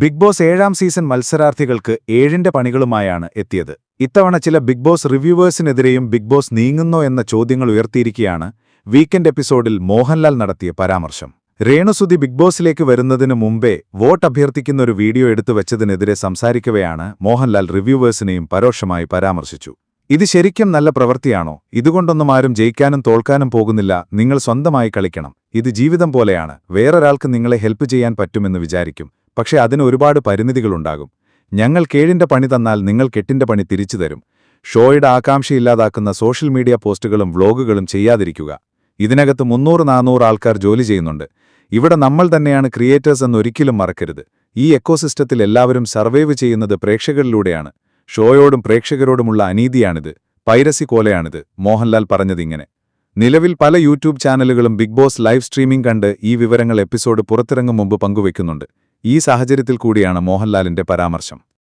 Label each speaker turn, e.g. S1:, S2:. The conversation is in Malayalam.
S1: ബിഗ് ബോസ് ഏഴാം സീസൺ മത്സരാർത്ഥികൾക്ക് ഏഴിന്റെ പണികളുമായാണ് എത്തിയത്. ഇത്തവണ ചില ബിഗ് ബോസ് റിവ്യൂവേഴ്സിനെതിരെയും ബിഗ് ബോസ് നീങ്ങുന്നോ എന്ന ചോദ്യങ്ങൾ ഉയർത്തിയിരിക്കുകയാണ് വീക്കെൻഡ് എപ്പിസോഡിൽ മോഹൻലാൽ നടത്തിയ പരാമർശം. രേണുസുതി ബിഗ് ബോസിലേക്ക് വരുന്നതിനു മുമ്പേ വോട്ട് അഭ്യർത്ഥിക്കുന്ന ഒരു വീഡിയോ എടുത്തു വെച്ചതിനെതിരെ സംസാരിക്കവെയാണ് മോഹൻലാൽ റിവ്യൂവേഴ്സിനെയും പരോക്ഷമായി പരാമർശിച്ചു. ഇത് ശരിക്കും നല്ല പ്രവൃത്തിയാണോ? ഇതുകൊണ്ടൊന്നും ആരും ജയിക്കാനും തോൽക്കാനും പോകുന്നില്ല. നിങ്ങൾ സ്വന്തമായി കളിക്കണം. ഇത് ജീവിതം പോലെയാണ്. വേറൊരാൾക്ക് നിങ്ങളെ ഹെൽപ്പ് ചെയ്യാൻ പറ്റുമെന്ന് വിചാരിക്കും. പക്ഷേ അതിന് ഒരുപാട് പരിമിതികളുണ്ടാകും. ഞങ്ങൾ കേഴിന്റെ പണി തന്നാൽ നിങ്ങൾ കെട്ടിന്റെ പണി തിരിച്ചു തരും. ഷോയുടെ ആകാംക്ഷയില്ലാതാക്കുന്ന സോഷ്യൽ മീഡിയ പോസ്റ്റുകളും വ്ലോഗുകളും ചെയ്യാതിരിക്കുക. ഇതിനകത്ത് മുന്നൂറ് നാനൂറ് ആൾക്കാർ ജോലി ചെയ്യുന്നുണ്ട്. ഇവിടെ നമ്മൾ തന്നെയാണ് ക്രിയേറ്റേഴ്സ് എന്നൊരിക്കലും മറക്കരുത്. ഈ എക്കോസിസ്റ്റത്തിൽ എല്ലാവരും സർവൈവ് ചെയ്യുന്നത് പ്രേക്ഷകരിലൂടെയാണ്. ഷോയോടും പ്രേക്ഷകരോടുമുള്ള അനീതിയാണിത്. പൈരസി കോലയാണിത് മോഹൻലാൽ പറഞ്ഞതിങ്ങനെ നിലവിൽ പല യൂട്യൂബ് ചാനലുകളും ബിഗ് ബോസ് ലൈവ് സ്ട്രീമിംഗ് കണ്ട് ഈ വിവരങ്ങൾ എപ്പിസോഡ് പുറത്തിറങ്ങും മുമ്പ് പങ്കുവയ്ക്കുന്നുണ്ട് ഈ സാഹചര്യത്തിൽ കൂടിയാണ് മോഹൻലാലിന്റെ പരാമർശം.